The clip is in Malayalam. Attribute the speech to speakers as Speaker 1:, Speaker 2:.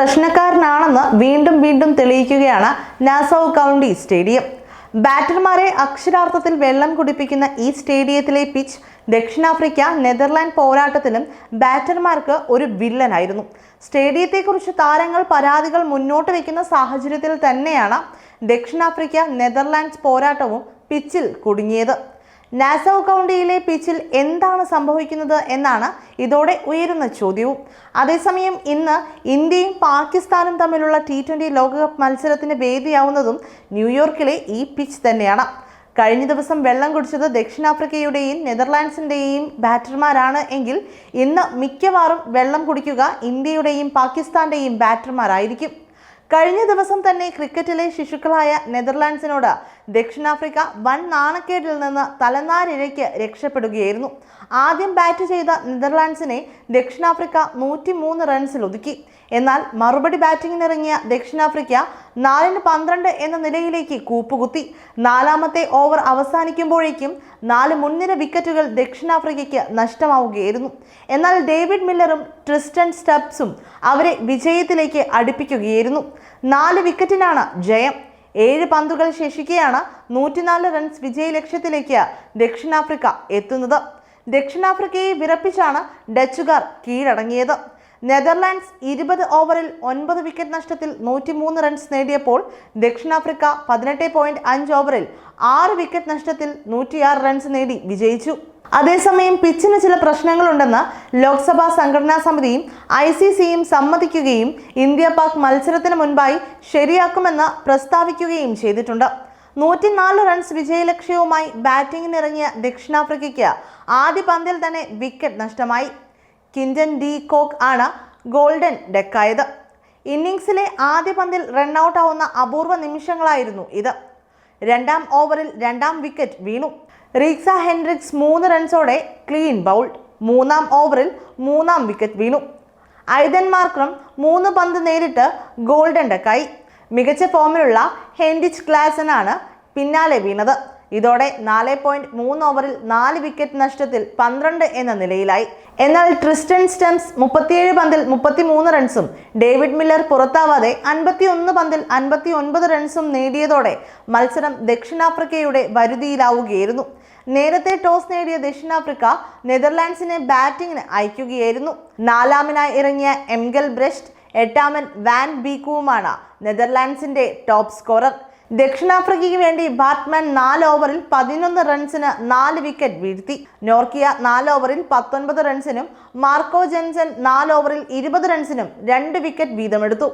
Speaker 1: പ്രശ്നക്കാരനാണെന്ന് വീണ്ടും വീണ്ടും തെളിയിക്കുകയാണ് നാസൌ കൗണ്ടി സ്റ്റേഡിയം. ബാറ്റർമാരെ അക്ഷരാർത്ഥത്തിൽ വെള്ളം കുടിപ്പിക്കുന്ന ഈ സ്റ്റേഡിയത്തിലെ പിച്ച് ദക്ഷിണാഫ്രിക്ക നെതർലാൻഡ് പോരാട്ടത്തിലും ബാറ്റർമാർക്ക് ഒരു വില്ലനായിരുന്നു. സ്റ്റേഡിയത്തെക്കുറിച്ച് താരങ്ങൾ പരാതികൾ മുന്നോട്ട് വയ്ക്കുന്ന സാഹചര്യത്തിൽ തന്നെയാണ് ദക്ഷിണാഫ്രിക്ക നെതർലാൻഡ്സ് പോരാട്ടവും പിച്ചിൽ കുടുങ്ങിയത്. നാസൌ കൗണ്ടിയിലെ പിച്ചിൽ എന്താണ് സംഭവിക്കുന്നത് എന്നാണ് ഇതോടെ ഉയരുന്ന ചോദ്യവും. അതേസമയം ഇന്ന് ഇന്ത്യയും പാകിസ്ഥാനും തമ്മിലുള്ള ടി ട്വന്റി ലോകകപ്പ് മത്സരത്തിന് വേദിയാവുന്നതും ന്യൂയോർക്കിലെ ഈ പിച്ച് തന്നെയാണ്. കഴിഞ്ഞ ദിവസം വെള്ളം കുടിച്ചത് ദക്ഷിണാഫ്രിക്കയുടെയും നെതർലാൻഡ്സിന്റെയും ബാറ്റർമാരാണ് എങ്കിൽ ഇന്ന് മിക്കവാറും വെള്ളം കുടിക്കുക ഇന്ത്യയുടെയും പാകിസ്ഥാന്റെയും ബാറ്റർമാരായിരിക്കും. കഴിഞ്ഞ ദിവസം തന്നെ ക്രിക്കറ്റിലെ ശിശുക്കളായ നെതർലാൻഡ്സിനോട് ദക്ഷിണാഫ്രിക്ക വൻ നാണക്കേടിൽ നിന്ന് തലനാരിഴയ്ക്ക് രക്ഷപ്പെടുകയായിരുന്നു. ആദ്യം ബാറ്റ് ചെയ്ത നെതർലാൻഡ്സിനെ ദക്ഷിണാഫ്രിക്ക നൂറ്റി മൂന്ന് റൺസിൽ ഒതുക്കി. എന്നാൽ മറുപടി ബാറ്റിംഗിനിറങ്ങിയ ദക്ഷിണാഫ്രിക്ക നാലിന് പന്ത്രണ്ട് എന്ന നിലയിലേക്ക് കൂപ്പുകുത്തി. നാലാമത്തെ ഓവർ അവസാനിക്കുമ്പോഴേക്കും നാല് മുൻനിര വിക്കറ്റുകൾ ദക്ഷിണാഫ്രിക്കയ്ക്ക് നഷ്ടമാവുകയായിരുന്നു. എന്നാൽ ഡേവിഡ് മില്ലറും ട്രിസ്റ്റൻ സ്റ്റബ്സും അവരെ വിജയത്തിലേക്ക് അടുപ്പിക്കുകയായിരുന്നു. നാല് വിക്കറ്റിനാണ് ജയം. ഏഴ് പന്തുകൾ ശേഷിക്കെയാണ് നൂറ്റിനാല് റൺസ് വിജയ ലക്ഷ്യത്തിലേക്ക് ദക്ഷിണാഫ്രിക്ക എത്തുന്നത്. ദക്ഷിണാഫ്രിക്കയെ വിറപ്പിച്ചാണ് ഡച്ചുകാർ കീഴടങ്ങിയത്. നെതർലാൻഡ്സ് ഇരുപത് ഓവറിൽ ഒൻപത് വിക്കറ്റ് നഷ്ടത്തിൽ നൂറ്റിമൂന്ന് റൺസ് നേടിയപ്പോൾ ദക്ഷിണാഫ്രിക്ക പതിനെട്ട് പോയിന്റ് അഞ്ച് ഓവറിൽ ആറ് വിക്കറ്റ് നഷ്ടത്തിൽ നൂറ്റിയാറ് റൺസ് നേടി വിജയിച്ചു. അതേസമയം പിച്ചിന് ചില പ്രശ്നങ്ങളുണ്ടെന്ന് ലോക്സഭാ സംഘടനാ സമിതിയും ഐ സി സിയും സമ്മതിക്കുകയും ഇന്ത്യ പാക് മത്സരത്തിന് മുൻപായി ശരിയാക്കുമെന്ന് പ്രസ്താവിക്കുകയും ചെയ്തിട്ടുണ്ട്. നൂറ്റിനാല് റൺസ് വിജയലക്ഷ്യവുമായി ബാറ്റിംഗിനിറങ്ങിയ ദക്ഷിണാഫ്രിക്കയ്ക്ക് ആദ്യ പന്തിൽ തന്നെ വിക്കറ്റ് നഷ്ടമായി. കിൻഡൻ ഡി കോക്ക് ആണ് ഗോൾഡൻ ഡെക്കായത്. ഇന്നിംഗ്സിലെ ആദ്യ പന്തിൽ റണ്ണൌട്ടാവുന്ന അപൂർവ നിമിഷങ്ങളായിരുന്നു ഇത്. രണ്ടാം ഓവറിൽ രണ്ടാം വിക്കറ്റ് വീണു. റീക്സ ഹെൻഡ്രിക്സ് മൂന്ന് റൺസോടെ ക്ലീൻ ബൗൾഡ് മൂന്നാം ഓവറിൽ മൂന്നാം വിക്കറ്റ് വീണു. ഐതൻ മാർക്രം മൂന്ന് പന്ത് നേരിട്ട് ഗോൾഡൻ ഡക്കായി. മികച്ച ഫോമിലുള്ള ഹെൻഡിച്ച് ക്ലാസനാണ് പിന്നാലെ വീണത്. ഇതോടെ നാല് പോയിന്റ് മൂന്ന് ഓവറിൽ നാല് വിക്കറ്റ് നഷ്ടത്തിൽ പന്ത്രണ്ട് എന്ന നിലയിലായി. എന്നാൽ ട്രിസ്റ്റൻ സ്റ്റംസ് മുപ്പത്തിയേഴ് പന്തിൽ മുപ്പത്തിമൂന്ന് റൺസും ഡേവിഡ് മില്ലർ പുറത്താവാതെ അൻപത്തി ഒന്ന് പന്തിൽ അൻപത്തി ഒൻപത് റൺസും നേടിയതോടെ മത്സരം ദക്ഷിണാഫ്രിക്കയുടെ വരുതിയിലാവുകയായിരുന്നു. നേരത്തെ ടോസ് നേടിയ ദക്ഷിണാഫ്രിക്ക നെതർലാൻഡ്സിനെ ബാറ്റിംഗിന് അയക്കുകയായിരുന്നു. നാലാമനായി ഇറങ്ങിയ എംഗൽ ബ്രസ്റ്റ് എട്ടാമൻ വാൻ ബീക്കുവുമാണ് നെതർലാൻഡ്സിന്റെ ടോപ്പ് സ്കോറർ. ദക്ഷിണാഫ്രിക്കയ്ക്ക് വേണ്ടി ബാറ്റ്മാൻ നാല് ഓവറിൽ പതിനൊന്ന് റൺസിന് നാല് വിക്കറ്റ് വീഴ്ത്തി. നോർക്കിയ നാല് ഓവറിൽ പത്തൊൻപത് റൺസിനും മാർക്കോ ജെൻസൺ നാല് ഓവറിൽ ഇരുപത് റൺസിനും രണ്ട് വിക്കറ്റ് വീതമെടുത്തു.